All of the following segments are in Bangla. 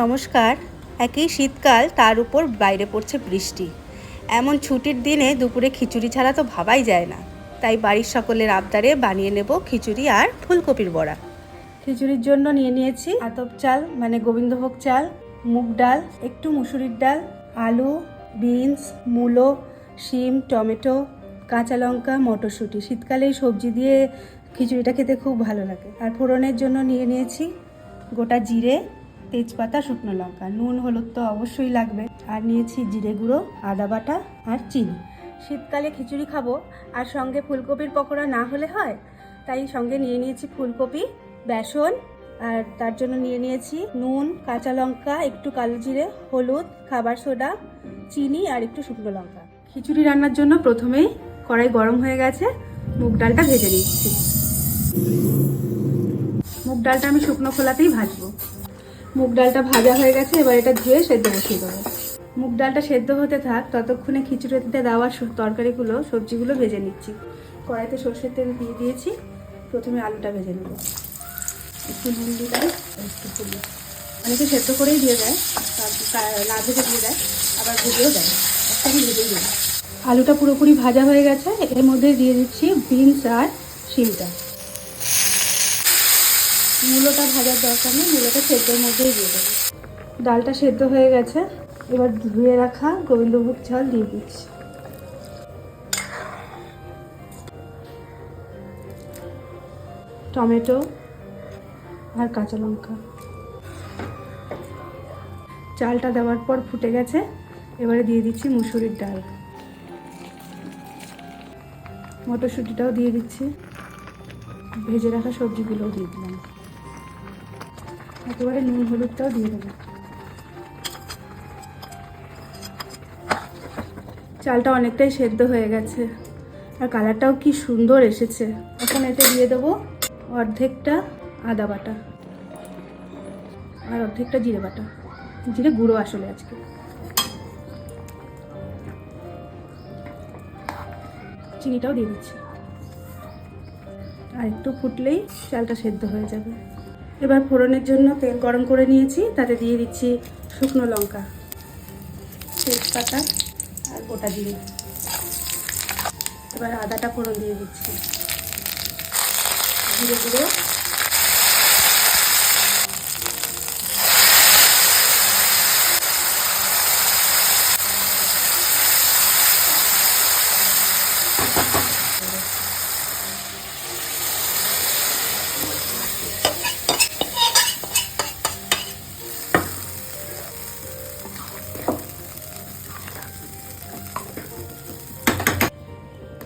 নমস্কার। একই শীতকাল, তার উপর বাইরে পড়ছে বৃষ্টি। এমন ছুটির দিনে দুপুরে খিচুড়ি ছাড়া তো ভাবাই যায় না। তাই বাড়ির সকলের আবদারে বানিয়ে নেব খিচুড়ি আর ফুলকপির বড়া। খিচুড়ির জন্য নিয়ে নিয়েছি আতপ চাল মানে গোবিন্দভোগ চাল, মুগ ডাল, একটু মুসুরির ডাল, আলু, বিনস, মূলো, শিম, টমেটো, কাঁচা লঙ্কা, মটরশুঁটি। শীতকালে এই সবজি দিয়ে খিচুড়িটা খেতে খুব ভালো লাগে। আর ফোড়নের জন্য নিয়ে নিয়েছি গোটা জিরে তেজপাতা, শুকনো লঙ্কা। নুন, হলুদ তো অবশ্যই লাগবে। আর নিয়েছি জিরে গুঁড়ো, আদা বাটা আর চিনি। শীতকালে খিচুড়ি খাব। আর সঙ্গে ফুলকপির পকোড়া না হলে হয়। তাই সঙ্গে নিয়ে নিয়েছি ফুলকপি, বেসন। আর তার জন্য নিয়ে নিয়েছি নুন, কাঁচা লঙ্কা, একটু কালো জিরে, হলুদ, খাবার সোডা, চিনি আর একটু শুকনো লঙ্কা। খিচুড়ি রান্নার জন্য প্রথমেই কড়াই গরম হয়ে গেছে। মুগ ডালটা ভেজে নিচ্ছি। মুগ ডালটা আমি শুকনো খোলাতেই ভাজবো। মুগ ডালটা ভাজা হয়ে গেছে, এবার এটা ধুয়ে সেদ্ধ বসিয়ে দেবো। মুগ ডালটা সেদ্ধ হতে থাক, ততক্ষণে খিচুড়িতে দেওয়া তরকারিগুলো, সবজিগুলো ভেজে নিচ্ছি। কড়াইতে সর্ষের তেল দিয়ে দিয়েছি, প্রথমে আলুটা ভেজে নেব। একটু নুন দিলাম একটু হলুদ। অনেকে সেদ্ধ করেই দিয়ে দেয় না ভেজে দিয়ে দেয়, আবার ভেজেও দেয়। একসাথে ভেজেই দেয় আলুটা পুরোপুরি ভাজা হয়ে গেছে, এর মধ্যে দিয়ে দিচ্ছি বিনস আর শিমটা মূলোটা ভাজার দরকার নেই, মূলোটা সেদ্ধর মধ্যেই দিয়ে দেবো। ডালটা সেদ্ধ হয়ে গেছে, এবার ধুয়ে রাখা গোবিন্দভোগ চাল দিয়ে দিচ্ছি। টমেটো আর কাঁচা লঙ্কা। চালটা দেওয়ার পর ফুটে গেছে, এবারে দিয়ে দিচ্ছি মুসুরির ডাল। মটরশুঁটিটাও দিয়ে দিচ্ছি, ভেজে রাখা সবজিগুলোও দিয়ে দিলাম। একেবারে নুন, হলুদটাও দিয়ে দেবো। চালটা অনেকটাই সেদ্ধ হয়ে গেছে। আর কালারটাও কি সুন্দর এসেছে। এখন এতে দিয়ে দেবো অর্ধেকটা আদা বাটা আর অর্ধেকটা জিরে বাটা। জিরে গুঁড়ো আসলে আজকে। চিনিটাও দিয়ে দিচ্ছি। আর একটু ফুটলেই চালটা সেদ্ধ হয়ে যাবে। এবার ফোড়নের জন্য তেল গরম করে নিয়েছি, তাতে দিয়ে দিচ্ছি শুকনো লঙ্কা, তেজপাতা আর গোটা দিয়ে এবার আদাটা ফোড়ন দিয়ে দিচ্ছি। জিরে গুঁড়ো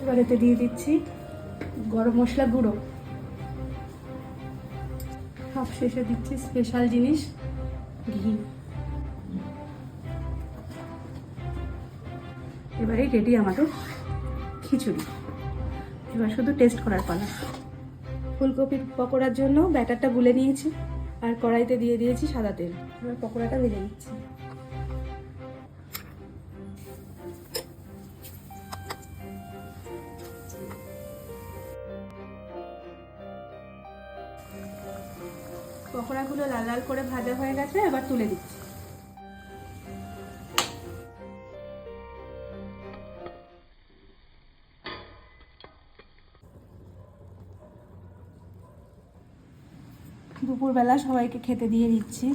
এবার এতে দিয়ে দিচ্ছি গরম মশলা গুঁড়ো। সব শেষে দিচ্ছি স্পেশাল জিনিস, ঘি। এবারে রেডি আমাদের খিচুড়ি। এবার শুধু টেস্ট করার পালা। ফুলকপির পকোড়ার জন্য ব্যাটারটা গুলে নিয়েছি, আর কড়াইতে দিয়ে দিয়েছি সাদা তেল। এবার পকোড়াটা ভেজে নিচ্ছি। পকোড়াগুলো লাল লাল করে ভাজা হয়ে গেছে, এবার তুলে দিচ্ছি। দুপুরবেলা সবাইকে খেতে দিয়ে দিচ্ছি।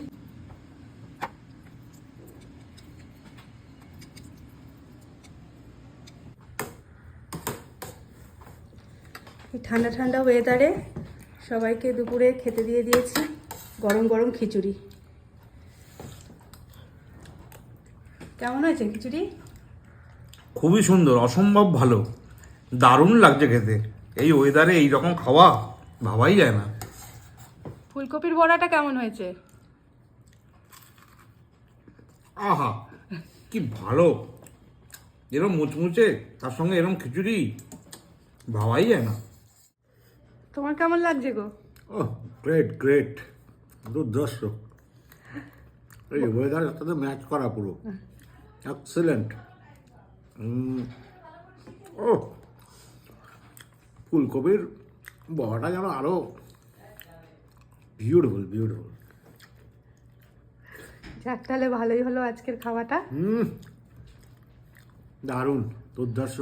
ঠান্ডা ঠান্ডা ওয়েদারে সবাইকে দুপুরে খেতে দিয়ে দিয়েছি। গরম গরম খিচুড়ি। কেমন হয়েছে খিচুড়ি? খুবই সুন্দর অসম্ভব ভালো। দারুণ লাগছে খেতে। এই ওয়েদারে এই রকম খাওয়া ভাবাই যায় না। ফুলকপির বড়াটা কেমন হয়েছে? আহা কি ভালো। এরম মুচমুচে তার সঙ্গে এরম খিচুড়ি ভাবাই যায় না। তোমার কেমন লাগছে গো? ও গ্রেট গ্রেট দুর্ধর্ষ এই ওয়েদারের সাথে ম্যাচ করা পুরো। এক্সেলেন্ট ও ফুলকপির বড়াটা যেন আরও বিউটিফুল বিউটিফুল যাক তাহলে ভালোই হলো আজকের খাওয়াটা। হুম। দারুণ দুর্ধর্ষ